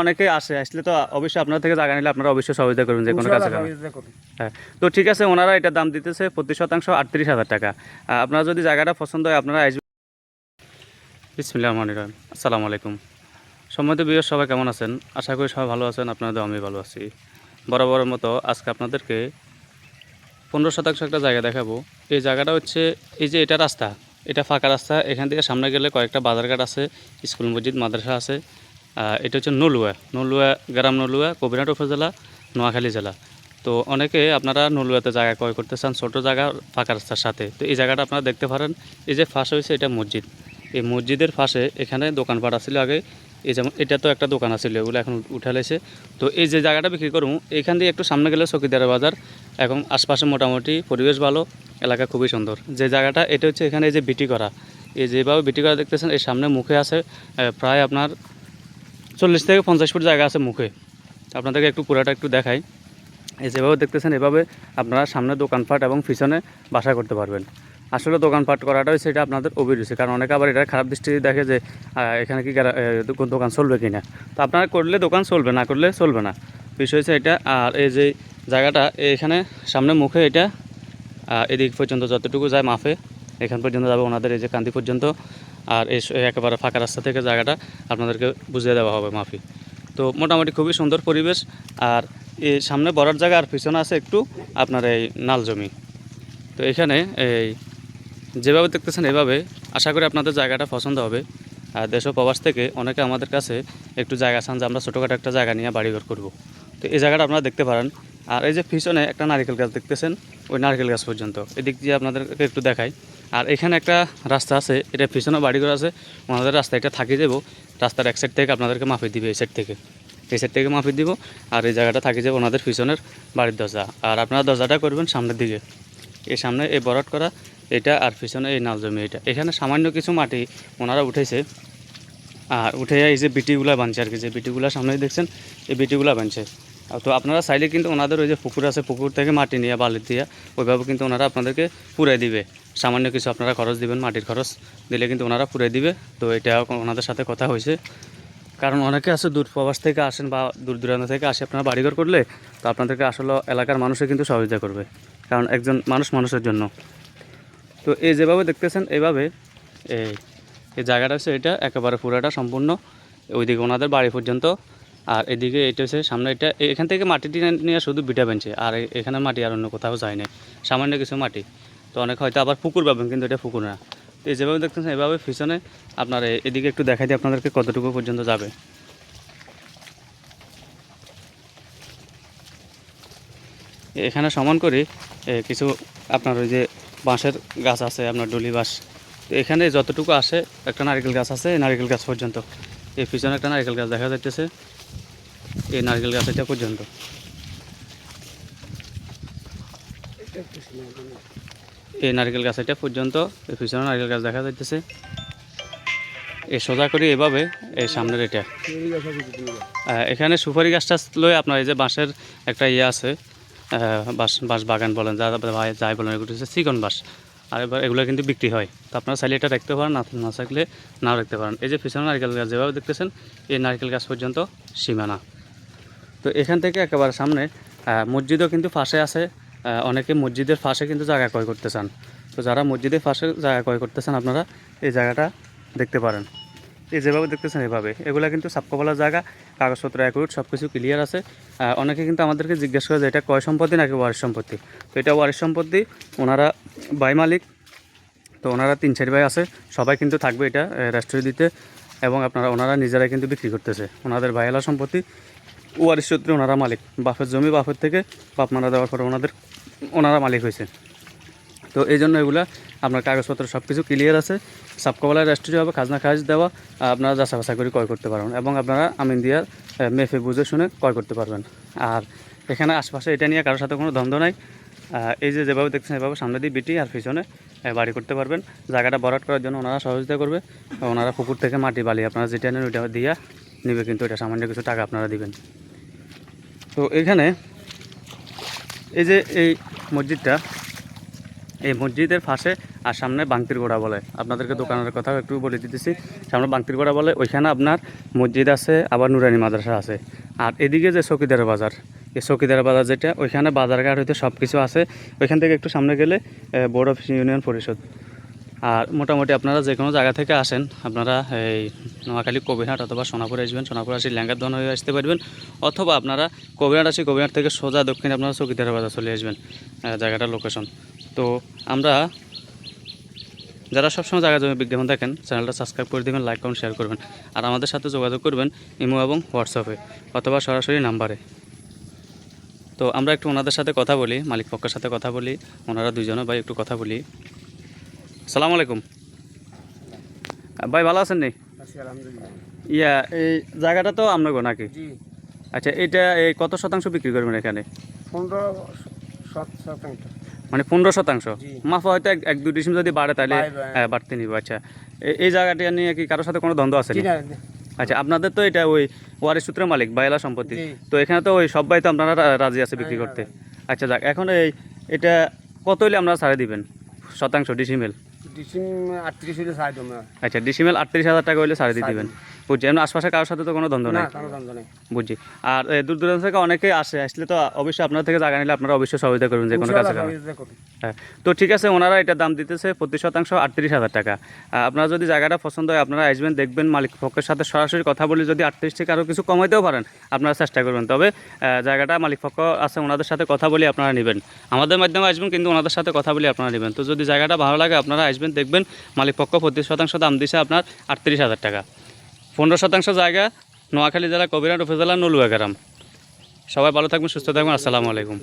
অনেকে আসে আসলে তো অবশ্যই আপনার থেকে জায়গা নিলে আপনারা অবশ্যই সহযোগিতা করবেন যে কোনো কাজে। হ্যাঁ তো ঠিক আছে ওনারা এটার দাম দিতেছে প্রতি শতাংশ আটত্রিশ হাজার টাকা। আপনারা যদি জায়গাটা পছন্দ হয় আপনারা আসবেন। বিসমিল্লাহ রহমান রহিম। আসসালামু আলাইকুম। সম্মত বিয়ের সবাই কেমন আছেন? আশা করি সবাই ভালো আছেন আপনাদের আমি ভালো আছি। বরাবরের মতো আজকে আপনাদেরকে পনেরো শতাংশ একটা জায়গা দেখাবো। এই জায়গাটা হচ্ছে এই যে এটা রাস্তা এটা ফাঁকা রাস্তা। এখান থেকে সামনে গেলে কয়েকটা বাজারঘাট আছে স্কুল মসজিদ মাদ্রাসা আছে। এটা হচ্ছে নলুয়া নলুয়া গ্রাম নলুয়া, কবিরহাট উপজেলা, নোয়াখালী জেলা। তো অনেকে আপনারা নলুয়াতে জায়গা ক্রয় করতে চান, ছোটো জায়গা ফাঁকা রাস্তার সাথে। তো এই জায়গাটা আপনারা দেখতে পারেন, এই যে ফাঁস হয়েছে এটা মসজিদ। এই মসজিদের পাশে এখানে দোকানপাট আছিল আগে, এই যেমন এটা তো একটা দোকান আছিল, এগুলো এখন উঠে লেছে তো এই যে জায়গাটা বিক্রি করব, এখান দিয়ে একটু সামনে গেলে চকিদারের বাজার, এখন আশপাশে মোটামুটি পরিবেশ ভালো, এলাকা খুবই সুন্দর। যে জায়গাটা, এটা হচ্ছে এখানে এই যে বিটি করা। এই যেভাবে বিটি করা দেখতেছেন এই সামনে মুখে আছে প্রায় আপনার চল্লিশ থেকে পঞ্চাশ ফুট জায়গা আছে মুখে। আপনাদেরকে একটু পুরাটা একটু দেখাই। এই যেভাবে দেখতেছেন, এভাবে আপনারা সামনে দোকানপাট এবং পিছনে বাসা করতে পারবেন। আসলে দোকানপাট করাটা হচ্ছে এটা আপনাদের অভিরুচি, কারণ অনেকে আবার এটা খারাপ দৃষ্টি দেখে যে এখানে কি দোকান চলবে কি না তো আপনারা করলে দোকান চলবে, না করলে চলবে না। বিষয় হচ্ছে এটা, আর এই যে জায়গাটা, এখানে সামনে মুখে এটা এদিক পর্যন্ত যতটুকু যায় মাফে এখান পর্যন্ত যাবে ওনাদের এই যে কান্দি পর্যন্ত। আর এই একেবারে ফাঁকা রাস্তা থেকে জায়গাটা আপনাদেরকে বুঝিয়ে দেওয়া হবে মাফি। তো মোটামুটি খুবই সুন্দর পরিবেশ আর এই সামনে বড়ার জায়গা আর পিছনে আছে একটু আপনার এই নাল জমি। তো এখানে এই যেভাবে দেখতেছেন এভাবে আশা করি আপনাদের জায়গাটা পছন্দ হবে। আর দেশ প্রবাস থেকে অনেকে আমাদের কাছে একটু জায়গা চান যে আমরা ছোটোখাটো একটা জায়গা নিয়ে বাড়িঘর করব। তো এই জায়গাটা আপনারা দেখতে পারেন। আর এই যে পিছনে একটা নারকেল গাছ দেখতেছেন, ওই নারকেল গাছ পর্যন্ত। এদিক দিয়ে আপনাদেরকে একটু দেখাই। আর এখানে একটা রাস্তা আছে, এটা পিছনে বাড়িঘর আছে, ওনাদের রাস্তা এটা থাকি যাব রাস্তার এক সাইড থেকে আপনাদেরকে মাফি দিবে এই সাইড থেকে। এই সাইড থেকে মাফি দিব আর এই জায়গাটা থাকি যাবে ওনাদের পিছনের বাড়ির দরজা। আর আপনারা দরজাটা করবেন সামনের দিকে। এই সামনে এই বরাট করা, এটা আর পিছনে এই নাল জমি, এটা। এখানে সামান্য কিছু মাটি ওনারা উঠেছে। আর উঠে এই যে বিটিগুলা বানছে আর কি, যে বিটিগুলা সামনে দেখছেন, এই বিটিগুলা বানছে। তো আপনারা চাইলে কিন্তু ওনাদের ওই যে পুকুর আছে, পুকুর থেকে মাটি নিয়ে বালি দিয়ে ওইভাবে কিন্তু ওনারা আপনাদেরকে পুরাই দিবে। সামান্য কিছু আপনারা খরচ দিবেন, মাটির খরচ দিলে কিন্তু ওনারা পুরাই দিবে। তো এটা ওনাদের সাথে কথা হয়েছে। কারণ অনেকে আছে দূর প্রবাস থেকে আসেন বা দূর দূরান্ত থেকে আসে আপনারা বাড়িঘর করলে, তো আপনাদেরকে আসলে এলাকার মানুষে কিন্তু সহযোগিতা করবে। কারণ একজন মানুষ মানুষের জন্য। তো এই যেভাবে দেখতেছেন এইভাবে এই এই জায়গাটা হচ্ছে এটা, একেবারে পুরাটা সম্পূর্ণ। ওইদিকে ওনাদের বাড়ি পর্যন্ত। আর এদিকে এটা হচ্ছে সামনে এটা, এখান থেকে মাটিটি নিয়ে শুধু বিটা বেঞ্চে আর এখানে মাটি আর অন্য কোথাও যায় না সামান্য কিছু মাটি। তো অনেক হয়তো আবার পুকুর পাবেন, কিন্তু এটা পুকুর না। তো এই যেভাবে দেখতেছেন, এভাবে পিছনে আপনার এদিকে একটু দেখাই দিই আপনাদেরকে কতটুকু পর্যন্ত যাবে। এখানে সমান করে কিছু আপনার ওই যে বাঁশের গাছ আছে, আপনার ডলি বাঁশ। তো এখানে যতটুকু আসে, একটা নারকেল গাছ আছে নারকেল গাছ পর্যন্ত। এই পিছনে একটা নারকেল গাছ দেখা যাচ্ছে এই নারকেল গাছ এটা পর্যন্ত। এই নারকেল গাছ এটা পর্যন্ত, এই পিছনে নারকেল গাছ দেখা যাইতেছে। এই সোজা করি এভাবে, এই সামনের এটা। এখানে সুপারি গাছটা লয়ে আপনার এই যে বাঁশের একটা ইয়ে আছে বাঁশ বাঁশ বাগান বলেন, যা যাই বলেন, এগুলো হচ্ছে চিকন বাঁশ। আর এবার এগুলো কিন্তু বিক্রি হয়। তো আপনারা চাইলে এটা রাখতে পারেন, না না থাকলে নাও রাখতে পারেন। এই যে পিছনে নারকেল গাছ যেভাবে দেখতেছেন, এই নারকেল গাছ পর্যন্ত সীমানা। তো এখান থেকে একেবারে সামনে মসজিদও কিন্তু পাশে আছে অনেকে মসজিদের পাশে কিন্তু জায়গা ক্রয় করতে চান। তো যারা মসজিদের পাশে জায়গা ক্রয় করতে চান, আপনারা এই জায়গাটা দেখতে পারেন। এই যেভাবে দেখতেছেন, এভাবে। এগুলো কিন্তু সাপকোপালার জায়গা, কাগজপত্র অ্যাকুরেট সব কিছু ক্লিয়ার আছে অনেকে কিন্তু আমাদেরকে জিজ্ঞেস করে যে এটা কয় সম্পত্তি নাকি ওয়ারিশ সম্পত্তি? তো এটা ওয়ারিশ সম্পত্তি, ওনারা বাই মালিক, তো ওনারা তিন চার ভাই আছে, সবাই কিন্তু থাকবে এটা রেস্টুরেন্ট দিতে, এবং আপনারা, ওনারা নিজেরাই কিন্তু বিক্রি করতেছে। ওনাদের ভাইয়েলা সম্পত্তি, ওয়ারিশ সূত্রে ওনারা মালিক। বাপের জমি বাপের থেকে বাপ মারা দেওয়ার পরে ওনাদের ওনারা মালিক হয়েছে। তো এই জন্য এগুলা আপনার কাগজপত্র সব কিছু ক্লিয়ার আছে। সাবকবালার রেস্টুরি হবে, খাজনা খাজ দেওয়া, আপনারা যাচা বাছা করে ক্রয় করতে পারবেন এবং আপনারা আমিন দিয়ার মেফে বুঝে শুনে ক্রয় করতে পারবেন। আর এখানে আশপাশে এটা নিয়ে কারোর সাথে কোনো দ্বন্দ্ব নাই। এই যে যেভাবে দেখছেন এভাবে সামনে দিয়ে বিটি আর পিছনে বাড়ি করতে পারবেন। জায়গাটা বরাট করার জন্য ওনারা সহযোগিতা করবে। ওনারা পুকুর থেকে মাটি, বালি আপনারা যেটা নেন ওইটা দিয়া নেবে, কিন্তু এটা সামান্য কিছু টাকা আপনারা দিবেন। তো এখানে এই যে এই মসজিদটা, এই মসজিদের পাশে আর সামনে বাংতির গোড়া বলে। আপনাদেরকে দোকানের কথা একটু বলে দিতেছি। সামনে বাংতির গোড়া বলে, ওইখানে আপনার মসজিদ আছে, আবার নুরানি মাদ্রাসা আছে। আর এদিকে যে চকিদার বাজার, এই চকিদার বাজার যেটা, ওইখানে বাজারঘাট হইতে সব কিছু আছে। ওইখান থেকে একটু সামনে গেলে বোর্ড অফ ইউনিয়ন পরিষদ। আর মোটামুটি আপনারা যে কোনো জায়গা থেকে আসেন, আপনারা এই নোয়াখালী, কবিরহাট অথবা সোনাপুর আসবেন, সোনাপুর আসি ল্যাঙ্গার দন হয়ে আসতে পারবেন, অথবা আপনারা কবিরহাট আসি কবিরহাট থেকে সোজা দক্ষিণে আপনারা চকিদার বাজার চলে আসবেন জায়গাটার লোকেশন তো আমরা যারা সবসময় জায়গা জমি বিজ্ঞাপন দেখেন, চ্যানেলটা সাবস্ক্রাইব করে দেবেন লাইক করুন শেয়ার করবেন, আর আমাদের সাথে যোগাযোগ করবেন ইমো এবং হোয়াটসঅ্যাপে অথবা সরাসরি নাম্বারে তো আমরা একটু ওনাদের সাথে কথা বলি, মালিক পক্ষের সাথে কথা বলি, ওনারা দুজনে ভাই একটু কথা বলি। সালাম আলাইকুম। ভাই ভালো আছেন নি? ইয়া এই জায়গাটা তো আপনার নাকি? আচ্ছা এটা এই কত শতাংশ বিক্রি করবেন এখানে? পনেরো শতাংশ। মানে পনেরো শতাংশ? মাফা হয়তো এক দুই ডিসিম যদি বাড়ে তাহলে বাড়ে। হ্যাঁ। বাড়তে নিব আচ্ছা। এই জায়গাটা নিয়ে কি কারোর সাথে কোনো দ্বন্দ্ব আছে না? আচ্ছা আপনাদের তো এটা ওই ওয়ারিশ সূত্রের মালিক বাইলা সম্পত্তি। তো এখানে তো ওই সবাই তো আপনারা রাজি আছে বিক্রি হ্যাঁ, করতে। আচ্ছা যাক এখন এই এটা কত হইলে আপনারা ছাড়ে দিবেন? শতাংশ ডিসিমেল? ডিসিম আটত্রিশ হলে সাড়ে আচ্ছা ডিসিমেল আটত্রিশ হাজার টাকা হলে সাড়ে দিয়ে দেবেন। দিবেন বুঝছি। এমনি আশপাশে কারোর সাথে তো কোনো দ্বন্দ্ব নাই। দ্বন্দ্ব নেই। বুঝছি। আর এ, দূর দূরান্ত থেকে অনেকেই আসে। আসলে তো অবশ্যই আপনার থেকে জায়গা নিলে আপনারা অবশ্যই সহযোগিতা করবেন যে কোনো কাজে। হ্যাঁ। তো ঠিক আছে ওনারা এটা দাম দিতেছে প্রতি শতাংশ আটত্রিশ হাজার টাকা। আহ, আপনারা যদি জায়গাটা পছন্দ হয় আপনারা আসবেন দেখবেন মালিক পক্ষের সাথে সরাসরি কথা বলে যদি আটত্রিশ থেকে আরও কিছু কমাইতেও পারেন আপনারা চেষ্টা করবেন। তবে আহ, জায়গাটা মালিক পক্ষ আছে ওনাদের সাথে কথা বলে আপনারা নেবেন। আমাদের মাধ্যমে আসবেন কিন্তু ওনাদের সাথে কথা বলে আপনারা নেবেন। তো যদি জায়গাটা ভালো লাগে আপনারা আসবেন দেখবেন মালিক পক্ষ প্রতি শতাংশ দাম দিছে আপনার আটত্রিশ হাজার টাকা। পনেরো শতাংশ জায়গা নোয়াখালী জেলা কবিরাট উপজেলা নলুয়া গ্রাম সবাই ভালো থাকবেন, সুস্থ থাকবেন। আসসালামু আলাইকুম।